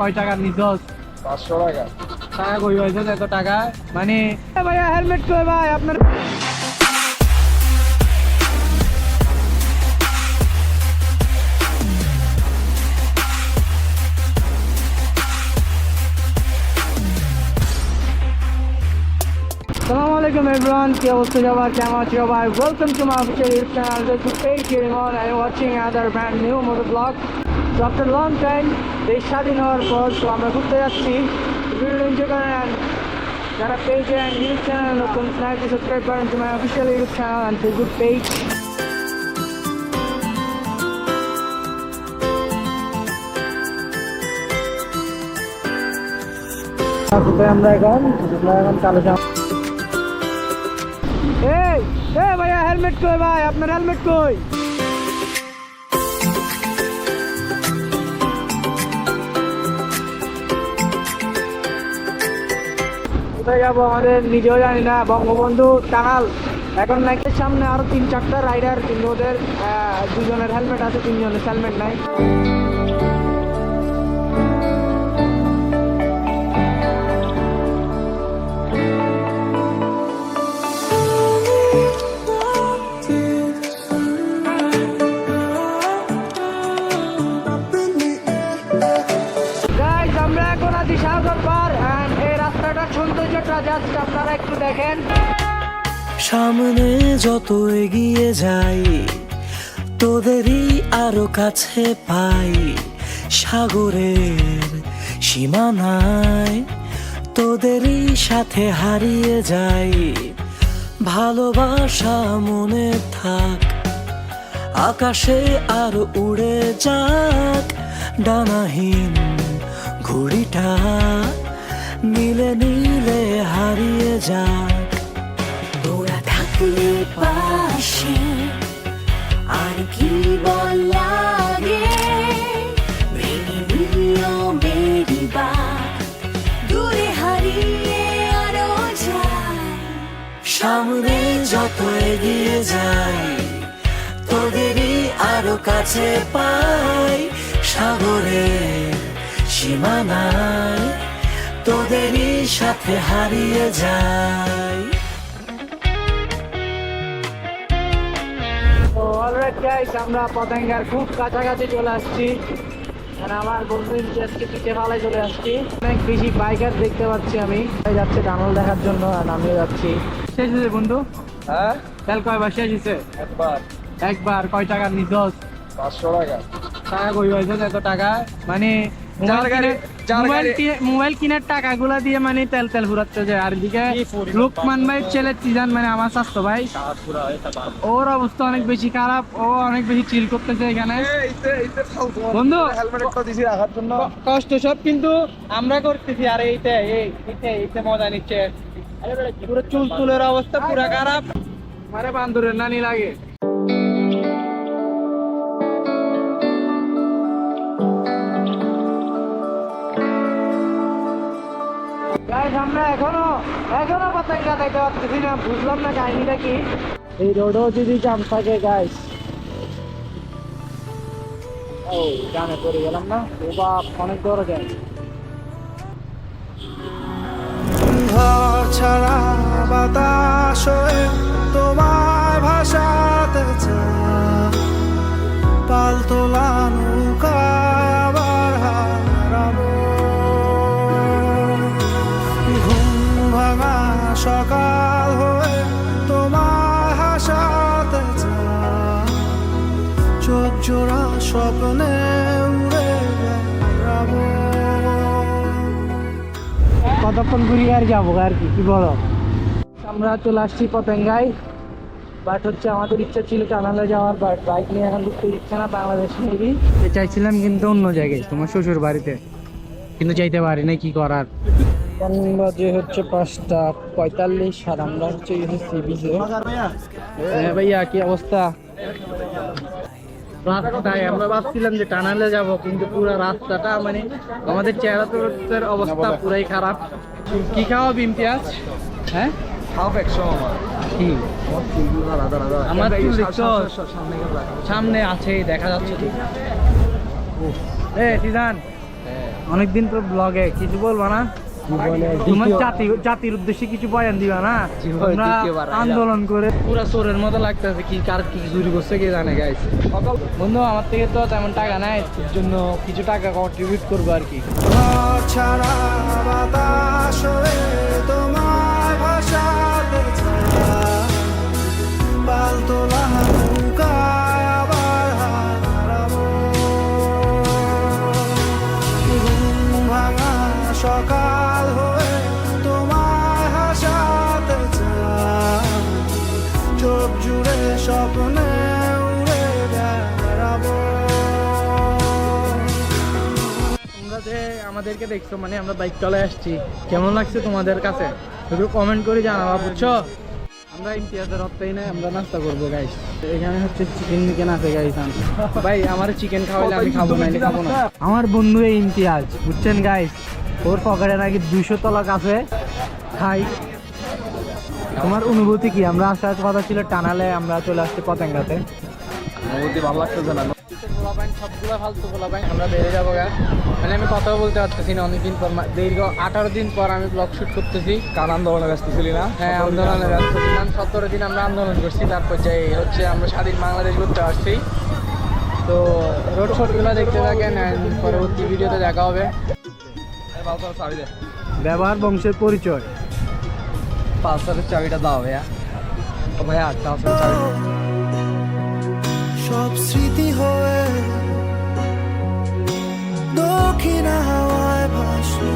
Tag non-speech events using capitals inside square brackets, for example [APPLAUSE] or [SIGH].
কয় টাকা নিছস পাঁচশো টাকা। টাকা কই পাইছ এত টাকা? মানে এ ভাইয়া হেলমেট কই ভাই? আপনার আসসালামু আলাইকুম এভরিওয়ান কি অবস্থা সবার? কেমন আছো সবাই? Welcome to my official YouTube channel to page hearing on and watching other brand new motor so after long time দেশ স্বাধীন হওয়ার পর তো আমরা ঘুরতে যাচ্ছি। ভিডিও এনজয় করেন। যারা পেজ ইউটিউব চ্যানেল নতুন চ্যানেলটি সাবস্ক্রাইব করেন my official YouTube channel and Facebook page আমরা এখন এখন কালো এই ভাইয়া হেলমেট কই ভাই? আপনার হেলমেট কই? কোথায় যাব আমাদের নিজেও জানি না। বঙ্গবন্ধু টাঙাল এখন নাকি সামনে আরও তিন চারটা রাইডার কিন্তু ওদের দুজনের হেলমেট আছে, তিনজনের হেলমেট নাই। সামনে যত এগিয়ে যাই, তোদেরই আরও কাছে পাই। সাগরের সীমানায় তোদেরই সাথে হারিয়ে যাই। ভালোবাসা মনে থাক, আকাশে আর উড়ে যাক, ডানাহীন ঘুড়িটা। নীলে নীলে হারিয়ে যাক। তোরা থাকলে পাশে আর কি বল লাগে? ভেঙে দূরে হারিয়ে আরও যায়। সামনে যত এগিয়ে যাই তোদেরই আরও কাছে পাই সাগরে সীমানায়। তোদেরই সাথে হারিয়ে যাই। আমরা পতেঙ্গার খুব কাছাকাছি চলে আসছি। আর আমার বন্ধু আজকে পিঠে ফালায় চলে আসছি। অনেক বেশি বাইকার দেখতে পাচ্ছি আমি। যাচ্ছে টানল দেখার জন্য আর আমিও যাচ্ছি। শেষ হয়েছে বন্ধু? হ্যাঁ? তেল কয়বার শেষ হয়েছে? একবার। একবার। কয় টাকা নিছস পাঁচশো টাকা। টাকা কই পাইছ এত টাকা? মানে মোবাইল কিনার টাকাগুলা দিয়ে মানে তেল তেল ফুরাচ্ছে যায় আর এদিকে লোকমান ভাই ছেলে চিজান মানে আমার স্বাস্থ্য ভাই। ওর অবস্থা অনেক বেশি খারাপ ও অনেক বেশি চিল করতেছে এখানে। বন্ধু হেলমেট একটা দিছি রাখার জন্য। ক- কষ্ট সব কিন্তু আমরা করতেছি আর এইটা এইটা এইটা মজা নিচ্ছে। পুরো চুল চুলের অবস্থা পুরো খারাপ। মানে বান্দরের নানি লাগে। এখনও এখনও বুঝলাম না কাহিনীটা কি। এই রোডও যদি জাম থাকে গাইস ও জানে পড়ে গেলাম না? ও বাপ, অনেক বড় যায় ছাড়া বাতাস সকাল হয়ে তোমার হাসাতে চোখ জোড়া স্বপ্নে কতক্ষণ ঘুরিয়ে আর যাব আর কি? কি বলো? আমরা চলে আসছি পতেঙ্গায়। বাট হচ্ছে আমাদের ইচ্ছা ছিল টানালে যাওয়ার বাট বাইক নিয়ে এখন ঢুকতে দিচ্ছে না বাংলাদেশ নেবি চাইছিলাম কিন্তু অন্য জায়গায় তোমার শ্বশুর বাড়িতে কিন্তু চাইতে পারি না কি করার? বাজে হচ্ছে পাঁচটা পঁয়তাল্লিশ আর আমরা হচ্ছে সি বিচে হ্যাঁ ভাইয়া, কি অবস্থা? রাস্তায় আমরা ভাবছিলাম যে টানালে যাব, কিন্তু পুরো রাস্তাটা মানে আমাদের চেহারা তো অবস্থা পুরাই খারাপ। কি খাওয়া বিম পেঁয়াজ হ্যাঁ? আমার? সামনে আছে দেখা যাচ্ছে অনেকদিন পর ব্লগে কিছু বলবা না? তোমার জাতি জাতির উদ্দেশ্যে কিছু বয়ান দিবা না? [LAUGHS] জীবনে তোমরা দ্বিতীয়বার আইলাম। আন্দোলন করে পুরা চোরের মতো লাগতেছে কি কার কি চুরি করছে কে জানে গাইস বন্ধু আমার থেকে তো তেমন টাকা নাই জন্য কিছু টাকা কন্ট্রিবিউট করব আর কি। ছাড়া বাতাস হয়ে তোমায় পালতোলা সকাল তোমরা যে আমাদেরকে দেখছ মানে আমরা বাইক চলে আসছি। কেমন লাগছে তোমাদের কাছে? একটু কমেন্ট করে জানাবা, বুঝছ? আমরা ইমতিয়াজের হত্যাই নাই আমরা নাস্তা করব গাইস এখানে হচ্ছে চিকেন মিকেন আছে গাইস ভাই, আমার চিকেন খাওয়াইলে আমি খাব না খাব না। আমার বন্ধু এই ইমতিয়াজ, বুঝছেন গাইস ওর পকেটে নাকি দুইশো তলাক আছে। খাই। তোমার অনুভূতি কি? আমরা আসার কথা ছিল টানালে আমরা চলে আসছি পতেঙ্গাতে। অনুভূতি ভালো লাগতেছে না। সবগুলো ফালতু পোলাপাইন আমরা বেড়ে যাব গা। মানে আমি কথাও বলতে পারতেছি না অনেকদিন পর দীর্ঘ আঠারো দিন পর আমি ব্লগ শুট করতেছি। কার আন্দোলনে ব্যস্ত ছিলি না? হ্যাঁ আন্দোলনে ব্যস্ত ছিলাম সতেরো দিন আমরা আন্দোলন করছি। তারপর যে হচ্ছে আমরা স্বাধীন বাংলাদেশ করতে আসছি। তো রোড শোটগুলো দেখতে থাকেন পরবর্তী ভিডিওতে দেখা হবে। ব্যবহার বংশের পরিচয়। পালসারের চাবিটা দাও ভাইয়া ও ভাইয়া পালসারের চাবি। সব স্মৃতি হয়ে দক্ষিণ হাওয়ায় ভাসলো